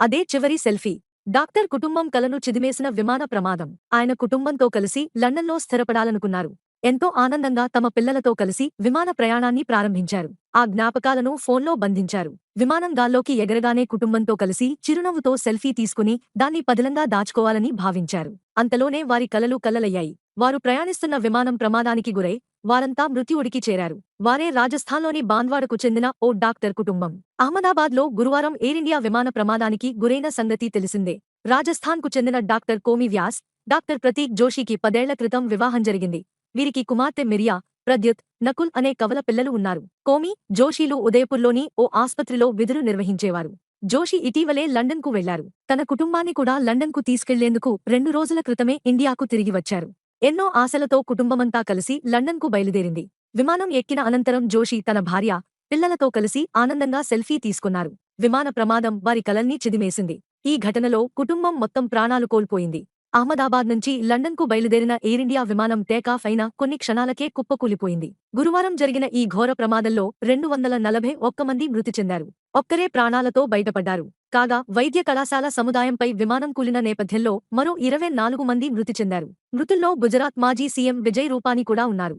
అదే చివరి selfie. Doctor కుటుంబం కలను చిదిమేసిన విమాన ప్రమాదం. ఆయన కుటుంబంతో కలిసి లండన్లో స్థిరపడాలనుకున్నారు. ఎంతో ఆనందంగా తమ పిల్లలతో కలిసి విమాన ప్రయాణాన్ని ప్రారంభించారు. ఆ జ్ఞాపకాలను ఫోన్లో బంధించారు. విమానం గాల్లోకి ఎగరగానే కుటుంబంతో కలిసి చిరునవ్వుతో సెల్ఫీ తీసుకుని దాన్ని పదిలంగా దాచుకోవాలని భావించారు. అంతలోనే వారి కలలు కలలయ్యాయి వారు ప్రయాణిస్తున్న విమానం ప్రమాదానికి గురై వారంతా మృత్యువుడికి చేరారు. వారే రాజస్థాన్లోని బాన్వాడకు చెందిన ఓ డాక్టర్ కుటుంబం. అహ్మదాబాద్లో గురువారం ఎయిర్ ఇండియా విమాన ప్రమాదానికి గురైన సంగతి తెలిసిందే. రాజస్థాన్కు చెందిన డాక్టర్ కోమి వ్యాస్ డాక్టర్ ప్రతీక్ జోషికి పదేళ్ళ క్రితం వివాహం జరిగింది. వీరికి కుమార్తె మిరియా ప్రద్యుత్ నకుల్ అనే కవల పిల్లలు ఉన్నారు. కోమి జోషీలు ఉదయపూర్లోని ఓ ఆస్పత్రిలో విధులు నిర్వహించేవారు. జోషి ఇటీవలే లండన్కు వెళ్ళారు. తన కుటుంబాన్ని కూడా లండన్కు తీసుకెళ్ళేందుకు రెండు రోజుల క్రితమే ఇండియాకు తిరిగి వచ్చారు. ఎన్నో ఆశలతో కుటుంబమంతా కలిసి లండన్కు బయలుదేరింది. విమానం ఎక్కిన అనంతరం జోషి తన భార్య పిల్లలతో కలిసి ఆనందంగా సెల్ఫీ తీసుకున్నారు. విమాన ప్రమాదం వారి కలల్ని చిదిమేసింది. ఈ ఘటనలో కుటుంబం మొత్తం ప్రాణాలు కోల్పోయింది. అహ్మదాబాద్ నుంచి లండన్కు బయలుదేరిన ఎయిర్ ఇండియా విమానం టేకాఫ్ అయిన కొన్ని క్షణాలకే కుప్పకూలిపోయింది. గురువారం జరిగిన ఈ ఘోర ప్రమాదంలో రెండు వందల నలభై ఒక్క మంది మృతి చెందారు. ఒక్కరే ప్రాణాలతో బయటపడ్డారు. కాగా వైద్య కళాశాల సముదాయంపై విమానం కూలిన నేపథ్యంలో మరో ఇరవై నాలుగు మంది మృతి చెందారు. మృతుల్లో గుజరాత్ మాజీ సీఎం విజయ్ రూపానీ కూడా ఉన్నారు.